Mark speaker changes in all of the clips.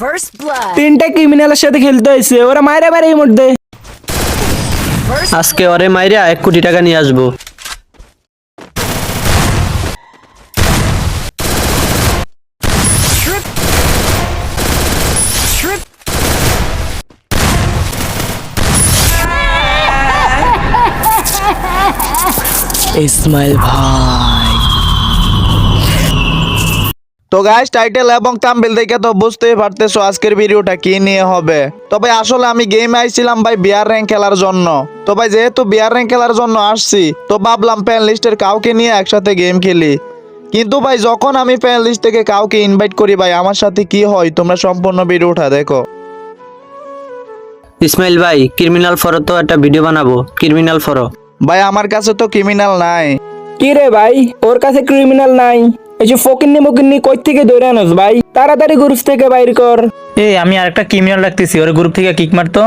Speaker 1: First blood.
Speaker 2: তিনটা ক্রিমিনালের সাথে খেলতে হয়েছে ওরা মায়েরা মারে এই মধ্যে
Speaker 3: আজকে ওরে মাইরা এক কোটি টাকা নিয়ে আসব.
Speaker 2: ইসমাইল ভাই
Speaker 4: গাইস টাইটেল এবং থাম্বনেল দেখে তো বুঝতেই পারতেছো আজকের ভিডিওটা কি নিয়ে হবে। তবে আসলে আমি গেমে আইছিলাম ভাই বিয়ার র্যাঙ্ক খেলার জন্য। তো ভাই যেহেতু বিয়ার র্যাঙ্ক খেলার জন্য আসছি তো ভাবলাম প্যান লিস্টের কাউকে নিয়ে একসাথে গেম খেলি। কিন্তু ভাই যখন আমি প্যান লিস্ট থেকে কাউকে ইনভাইট করি ভাই আমার সাথে কি হয়? তোমরা সম্পূর্ণ ভিডিওটা দেখো।
Speaker 3: ইসমাইল ভাই ক্রিমিনাল ফরো তো একটা ভিডিও বানাবো। ক্রিমিনাল ফরো।
Speaker 4: ভাই আমার কাছে তো ক্রিমিনাল নাই।
Speaker 2: কি রে ভাই? ওর কাছে ক্রিমিনাল নাই। এই যে ফকিন্নি মকিন্নি কই থেকে ধরে আনোস ভাই? তাড়াতাড়ি গ্রুপ থেকে বাইর কর।
Speaker 5: এই আমি আরেকটা ক্রিমিনাল রাখতেছি ওর গ্রুপ থেকে কিক মারতো।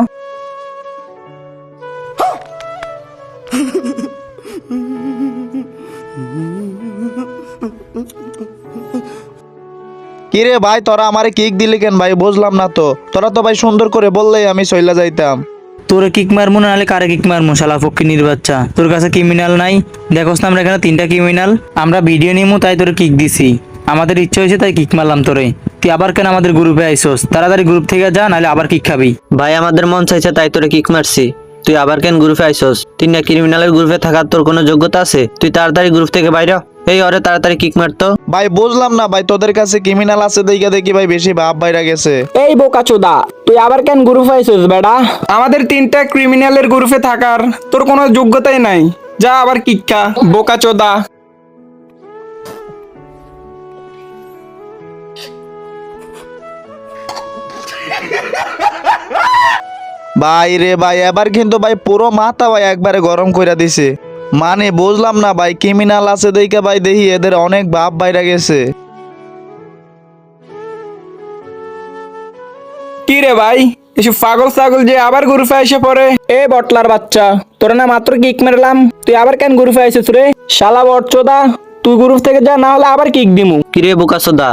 Speaker 4: কি রে ভাই তোরা আমারে কিক দিলি কেন ভাই? বুঝলাম না তো। তোরা তো ভাই সুন্দর করে বললেই আমি সইলা যাইতাম।
Speaker 5: তোরে কিক মারমু নাহলে কারে কিক মারমু, শালা ফকিনির বাচ্চা? তোর কাছে ক্রিমিনাল নাই? দেখোস না আমরা এখানে তিনটা ক্রিমিনাল আমরা ভিডিও নিমু, তাই তোরে কিক দিছি। আমাদের ইচ্ছে হয়েছে তাই কিক মারলাম তোরে। তুই আবার কেন আমাদের গ্রুপে আইসোস? তাড়াতাড়ি গ্রুপ থেকে যা, নাহলে আবার কিক খাবি।
Speaker 3: ভাই, আমাদের মন চাইছে তাই তোরে কিক মারছি। তুই আবার কেন গ্রুপে আইসস? তিনটা ক্রিমিনালের গ্রুপে থাকার তোর কোনো যোগ্যতা আছে? তুই তাড়াতাড়ি গ্রুপ থেকে বাইরে। এই ওরে তাড়াতাড়ি কিক মারতো।
Speaker 4: ভাই বুঝলাম না ভাই তোদের কাছে ক্রিমিনাল আছে দেখে দেখি ভাই বেশি ভাব বাইরা গেছে।
Speaker 2: এই বোকা চোদা তুই আবার কেন গ্রুপ আইছিস বেটা আমাদের তিনটা ক্রিমিনালের গ্রুপে থাকার তোর কোনো যোগ্যতাই নাই। যা আবার কিক্কা বোকা চোদা।
Speaker 4: ভাই রে ভাই এবার কিন্তু ভাই পুরো মাথা ভাই একবারে গরম কইরা দিছে। মানে বুঝলাম না ভাই ক্রিমিনাল আছে দেখে ভাই দেখি এদের অনেক ভাব বাইরা গেছে।
Speaker 2: কি রে ভাই এসব পাগল ছাগল যে আবার গ্রুপে এসে পড়ে? এ বটলার বাচ্চা তোর না মাত্র কিক মারলাম তুই আবার কেন গ্রুপে আইছিস রে? শালা বট চোদা তুই গ্রুপ থেকে যা না হলে আবার কিক দিমু।
Speaker 3: কিরে বোকা সোদা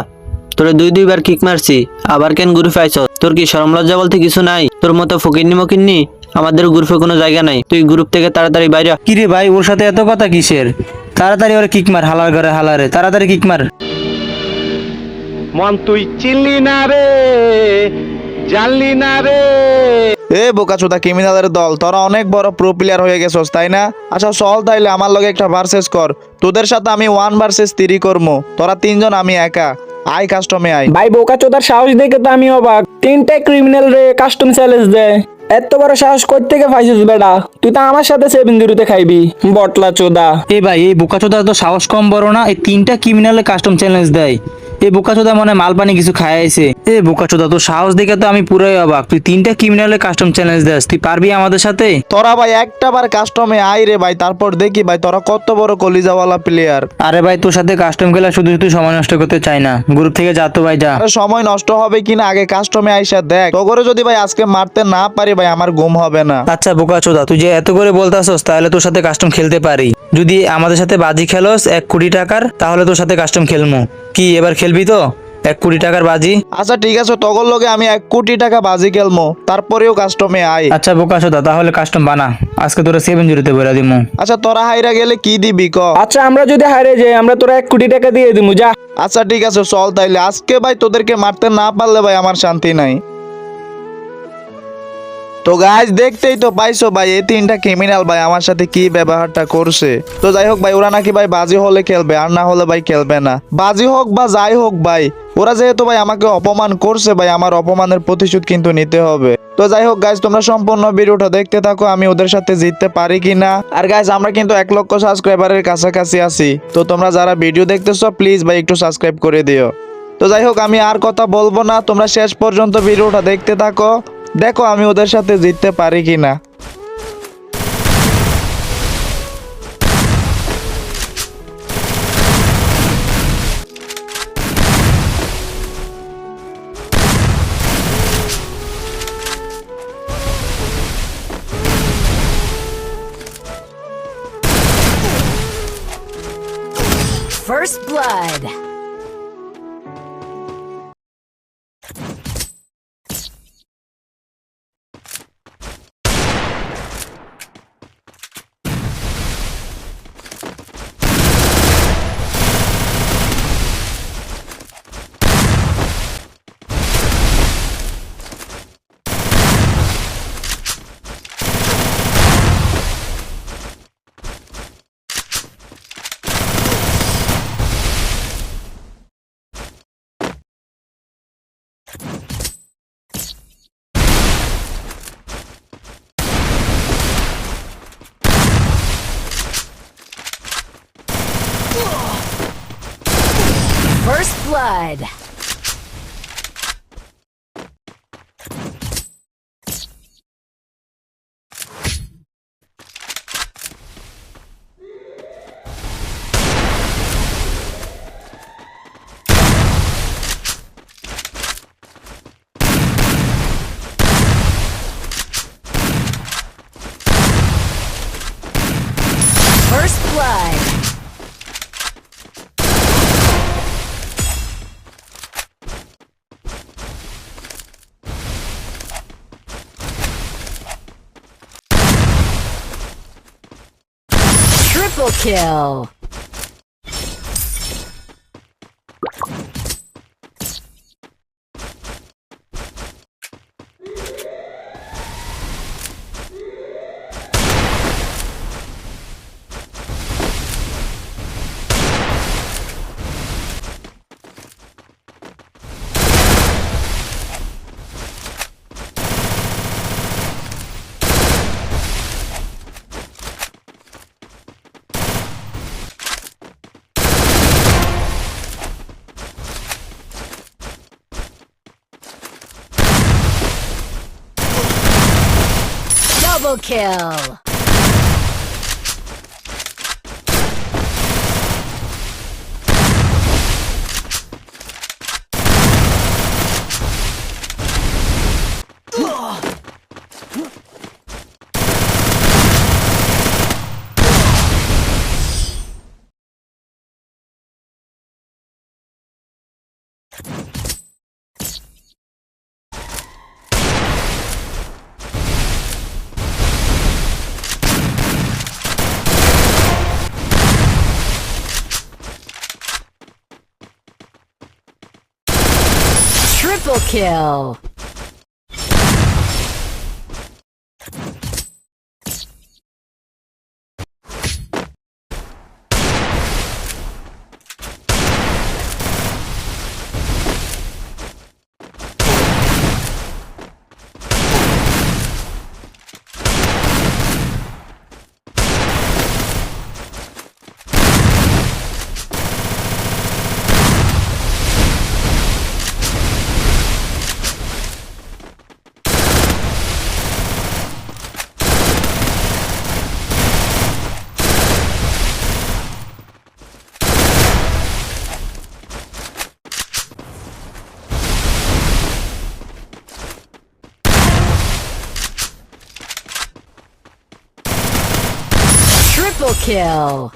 Speaker 3: তোরে দুই দুইবার কিক মারছি আবার কেন গ্রুপে আইসস তোর কি শরম লজ্জা বলতে কিছু নাই? তোর মতো ফকিন্নি মকিন্নি আমাদের গ্রুপে কোনো জায়গা নাই। তুই গ্রুপ থেকে তাড়াতাড়ি বাইরে।
Speaker 5: কিরে ভাই ওর সাথে এত কথা কিসের? তাড়াতাড়ি ওরে কিক মার হালার ঘরে হালারে। তাড়াতাড়ি কিক মার।
Speaker 6: মন তুই চিনলি না রে জানলি না রে।
Speaker 4: এ বোকাচোদা ক্রিমিনালের দল তোরা অনেক বড় প্রো প্লেয়ার হয়ে গেছস তাই না? আচ্ছা চল তাইলে আমার লগে একটা ভার্সেস কর। তোদের সাথে আমি ওয়ান ভার্সেস থ্রি করব তোরা তিনজন আমি একা। আই কাস্টমে আই
Speaker 2: ভাই বোকা চোদার সাহস দেখে তো আমি অবাক। তিনটে ক্রিমিনাল রে কাস্টম চ্যালেঞ্জ দেয়। এত বড় সাহস করতে থেকে পাইছিস বেটা? তুই তো আমার সাথে সেভেন জিরোতে খাইবি। বটলা চোদা।
Speaker 5: এ ভাই, এই বোকা চোদা তো সাহস কম বড় না, এই তিনটা ক্রিমিনালে কাস্টম চ্যালেঞ্জ দেয়। এই বোকাচোদা মনে মাল পানি কিছু খাইছে এ বোকাচোদা তো সাহস দেখে তো আমি পুরাই অবাক। তুই তিনটা ক্রিমিনালে কাস্টম চ্যালেঞ্জ দেস তুই পারবি আমাদের সাথে?
Speaker 4: তোরা ভাই একটা বার কাস্টমে আই রে ভাই তারপর দেখি ভাই তোরা কত বড় কলিজাওয়ালা প্লেয়ার
Speaker 5: আরে ভাই তোর সাথে কাস্টম খেলা শুধু শুধু সময় নষ্ট করতে চাই না। গ্রুপ থেকে যা তো ভাই যা।
Speaker 4: আরে সময় নষ্ট হবে কিনা আগে কাস্টমে আইসা দেখ। তগরে যদি ভাই আজকে মারতে না পারি ভাই আমার ঘুম হবে না।
Speaker 5: আচ্ছা বোকাচোদা তুই যে এত করে বলতাছস তাহলে তোর সাথে কাস্টম খেলতে পারি। যদি আমাদের সাথে বাজি খেলোস এক কোটি টাকার তাহলে তোর সাথে কাস্টম খেলমু। কি এবার খেলবি তো? এক কোটি টাকার বাজি?
Speaker 4: আচ্ছা ঠিক আছে তগর লগে আমি এক কোটি টাকা বাজি খেলমো তারপরেও কাস্টমে আই
Speaker 5: আচ্ছা বোকাচোদা তাহলে কাস্টম বানা। আজকে তোরা সেভেন জিরোতে বলে দিমু।
Speaker 4: আচ্ছা তোরা হাইরা গেলে কি দিবি ক?
Speaker 2: আচ্ছা আমরা যদি হারে যাই আমরা তোরা এক কোটি টাকা দিয়ে দিমু যা।
Speaker 4: আচ্ছা ঠিক আছে চল তাইলে। আজকে ভাই তোদেরকে মারতে না পারলে ভাই আমার শান্তি নাই। তো গাছ দেখতেই তো পাইছো ভাই, এই তিনটা ক্রিমিনাল ভাই আমার সাথে কি ব্যবহারটা করছে। তো যাই হোক ভাই, ওরা নাকি ভাই বাজি হলে খেলবে, আর না হলে ভাই খেলবে না। বাজি হোক বা যাই হোক ভাই, ওরা যেহেতু ভাই আমাকে অপমান করছে ভাই, আমার অপমানের প্রতিশোধ কিন্তু নিতে হবে। তো যাই হোক গাইজ তোমরা সম্পূর্ণ ভিডিওটা দেখতে থাকো, আমি ওদের সাথে জিততে পারি কিনা। আর গাইজ আমরা কিন্তু এক লক্ষ সাবস্ক্রাইবারের কাছাকাছি আছি। তো তোমরা যারা ভিডিও দেখতেছো প্লিজ ভাই একটু সাবস্ক্রাইব করে দিও। তো যাই হোক, আমি আর কথা বলব না, তোমরা শেষ পর্যন্ত ভিডিওটা দেখতে থাকো। দেখো আমি ওদের সাথে জিততে পারি কিনা
Speaker 1: First blood. First Blood. Kill. Double kill. Triple kill. Triple kill.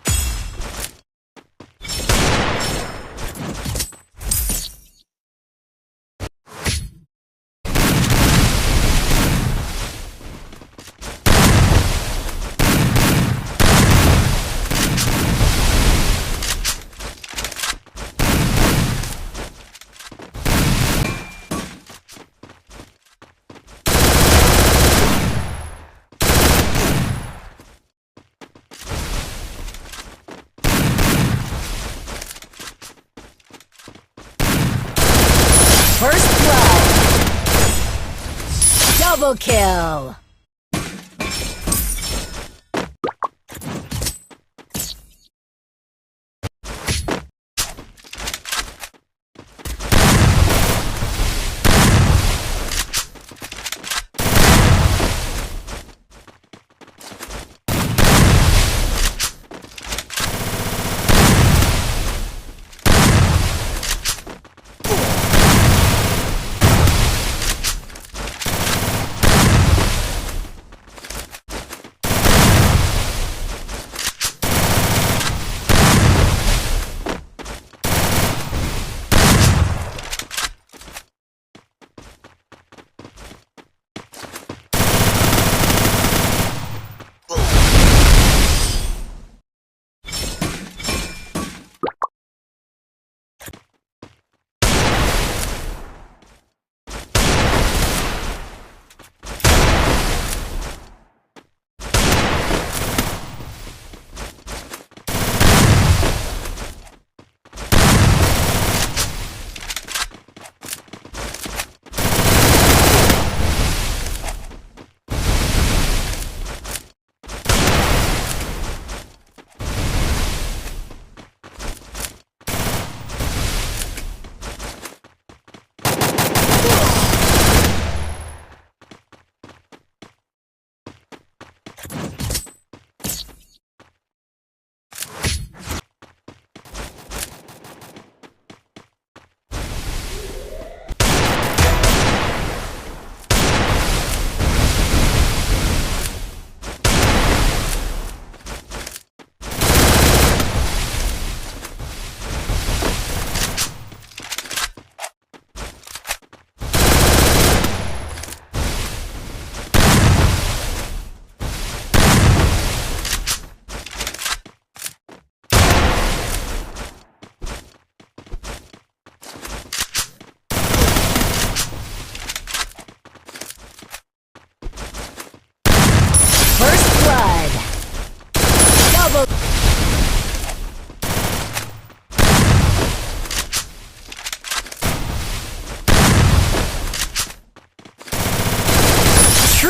Speaker 1: First blood. Kill.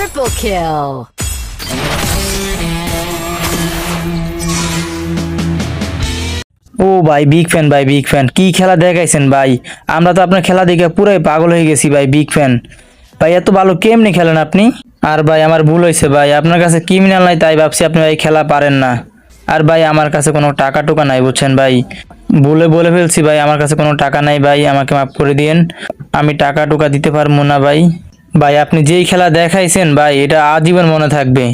Speaker 1: Triple kill.
Speaker 5: ও ভাই বিগ ফ্যান ভাই বিগ ফ্যান কি খেলা দেখাইছেন ভাই? আমরা তো আপনার খেলা দেখে পুরাই পাগল হয়ে গেছি ভাই বিগ ফ্যান ভাই, এত ভালো কেমনি খেলেন আপনি? আর ভাই, আমার ভুল হয়েছে ভাই। আপনার কাছে ক্রিমিনাল নাই, তাই ভাবছি আপনি ভাই খেলা পারেন না। আর ভাই, আমার কাছে কোনো টাকা টুকা নাই, বুঝছেন ভাই? বলে বলে ফেলছি ভাই, আমার কাছে কোনো টাকা নাই ভাই, আমাকে মাফ করে দিয়েন। আমি টাকা টুকা দিতে পারব না ভাই। ভাই আপনি যেই খেলা দেখাইছেন ভাই এটা আজীবন মনে থাকবে।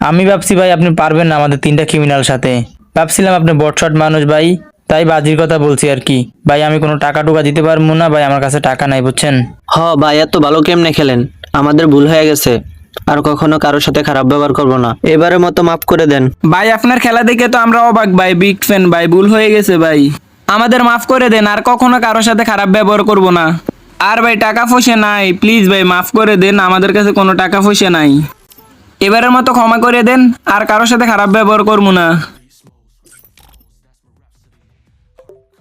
Speaker 5: আমি ভাবছি ভাই আপনি পারবেন না আমাদের তিনটা ক্রিমিনাল সাথে। ভাবছিলাম আপনি বটশট মানুষ ভাই তাই বাজির কথা বলছি আর কি। ভাই আমি কোনো টাকা টুকা দিতে পারব না ভাই আমার কাছে টাকা নাই বুঝছেন?
Speaker 3: হ ভাই এত ভালো কেমনে খেলেন? আমাদের ভুল হয়ে গেছে। আর কখনো কারোর সাথে খারাপ ব্যবহার করব না। এবারের মতো মাফ করে দেন।
Speaker 2: ভাই আপনার খেলা দেখে তো আমরা অবাক ভাই বিগ ফ্যান ভাই ভুল হয়ে গেছে ভাই। আমাদের মাফ করে দেন আর কখনো কারোর সাথে খারাপ ব্যবহার করব না। আর ভাই, টাকা ফসে নাই। প্লিজ ভাই, মাফ করে দেন, আমাদের কাছে কোনো টাকা ফসে নাই। এবারের মতো ক্ষমা করে দেন, আর কারোর সাথে খারাপ ব্যবহার করব না।